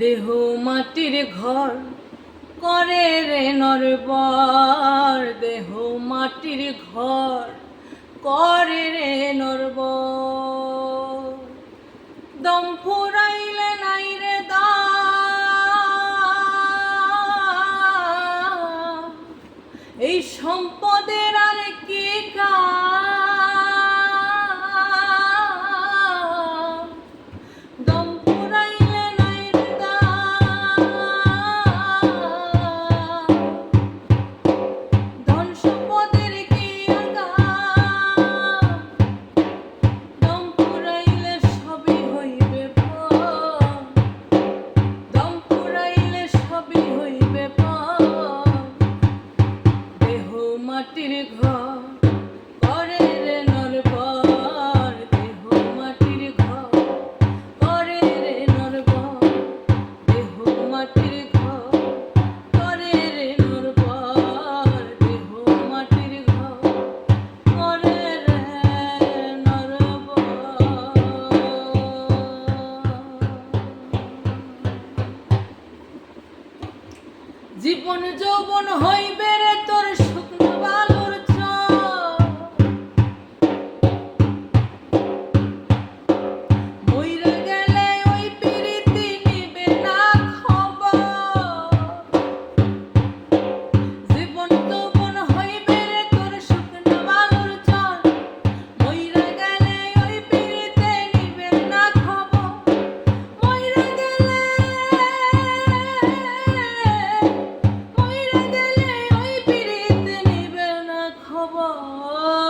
দেহ মাটির ঘর, করে রে নরবর। দেহ মাটির ঘর, করে রে নরব দম ফুরাইলে নাই রে এই সম্পদের আর কি কাজ? জীবন যৌবন হইবে রে তোর শুকনো বালু Oh.